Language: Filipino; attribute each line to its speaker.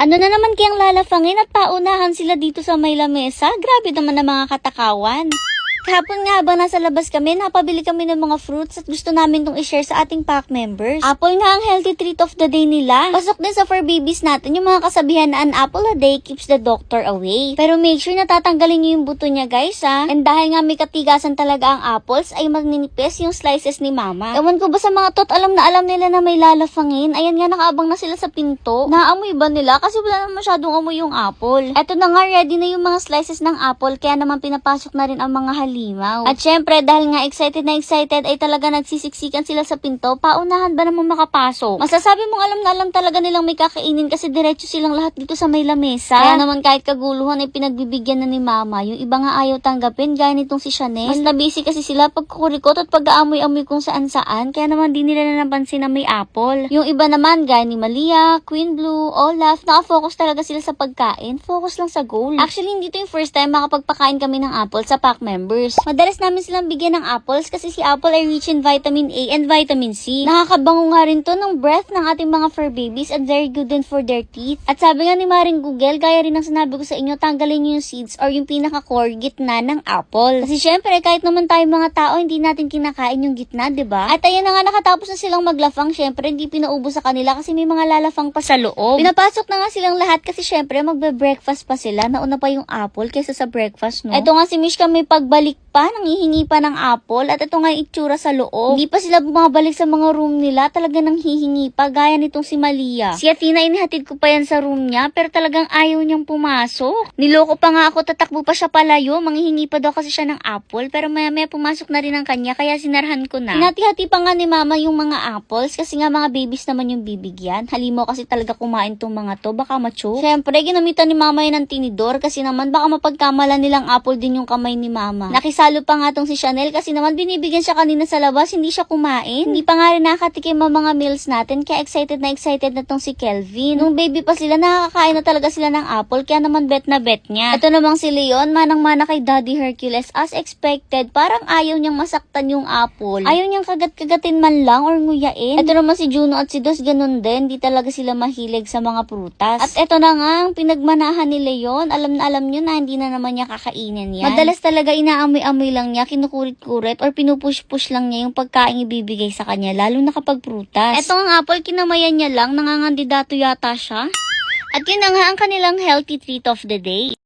Speaker 1: Ano na naman kayang lalafangin at paunahan sila dito sa may lamesa? Grabe naman ang mga katakawan. Kahapon nga habang nasa labas kami, napabili kami ng mga fruits at gusto namin itong i-share sa ating pack members. Apple nga ang healthy treat of the day nila. Pasok din sa for babies natin yung mga kasabihan na an apple a day keeps the doctor away. Pero make sure na tatanggalin nyo yung buto niya guys ha. And dahil nga may katigasan talaga ang apples, ay magninipis yung slices ni mama. Ewan ko ba sa mga tot, alam na alam nila na may lalafangin. Ayan nga, nakaabang na sila sa pinto. Naamoy ba nila? Kasi wala na masyadong amoy yung apple. Eto na nga, ready na yung mga slices ng apple, kaya naman pinapasok na rin ang mga halimaw. At syempre, dahil nga excited na excited, ay talaga nagsisiksikan sila sa pinto, paunahan ba naman makapasok? Masasabi mong alam na alam talaga nilang may kakainin kasi diretso silang lahat dito sa may lamesa. Kaya naman kahit kaguluhan ay pinagbibigyan na ni mama. Yung iba nga ayaw tanggapin, gaya nitong si Chanel. Mas nabisi kasi sila pag kukurikot at pag-aamoy-amoy kung saan saan, kaya naman di nila na napansin na may apple. Yung iba naman, gaya ni Malia, Queen Blue, Olaf, nakafocus talaga sila sa pagkain, focus lang sa goal. Actually, hindi to yung first time makapagpakain kami ng apple sa pack members. Madalas namin silang bigyan ng apples kasi si apple ay rich in vitamin A and vitamin C. Nakakabango nga rin to ng breath ng ating mga fur babies and very good din for their teeth. At sabi nga ni Maring Google, gaya rin ng sinabi ko sa inyo, tanggalin nyo yung seeds or yung pinaka-core gitna ng apple. Kasi syempre, kahit naman tayo mga tao, hindi natin kinakain yung gitna, ba? At ayun na nga, nakatapos na silang maglafang, syempre, hindi pinaubo sa kanila kasi may mga lalafang pa sa loob. Pinapasok na nga silang lahat kasi syempre, magbe-breakfast pa sila. Nauna pa yung apple kaysa sa breakfast, no? Eto nga si Mishka may pagbalik pa, nanghihingi pa ng apple. At ito nga itsura sa loob. Hindi pa sila bumabalik sa mga room nila. Talaga nang hihingi pa, gaya nitong si Malia. Si Athena, inihatid ko pa yan sa room niya, pero talagang ayaw niyang pumasok. Niloko pa nga ako, tatakbo pa siya palayo. Manghihingi pa daw kasi siya ng apple, pero maya maya pumasok na rin ang kanya, kaya sinarhan ko na. Hinati-hati pa nga ni mama yung mga apples, kasi nga mga babies naman yung bibigyan. Halimaw kasi talaga kumain tong mga to, baka macho. Siyempre, ginamitan ni mama yun ng tinidor, kasi naman baka mapagkamala nilang apple din yung kamay ni mama. Nakisalo pa nga tong si Chanel, kasi naman binibigyan siya kanina sa labas, hindi siya kumain. Hindi pa nga rin nakatikim ang mga meals natin, kaya excited na excited na tong si Kelvin. Nung baby pa sila, nakakain na talaga sila ng apple, kaya naman bet na bet niya. Ito namang si Leon, manang-mana kay Daddy Hercules, as expected, parang ayaw niyang masaktan yung apple. Ayaw niyang kagat-kagatin man lang or nguyain. Ito naman si Juno at si Dos, ganun din, di talaga sila mahilig sa mga prutas. At ito na nga, ang pinagmanahan ni Leon, alam na alam niyo na hindi na naman niya kakainin yan. Madalas talaga inaamoy-amoy lang niya, kinukurit-kurit, or pinupush-push lang niya yung pagkain ibibigay sa kanya, lalo na kapag prutas. Ito ang apple, kinamayan niya lang, nangangandidato yata siya. At yun na nga ang kanilang healthy treat of the day.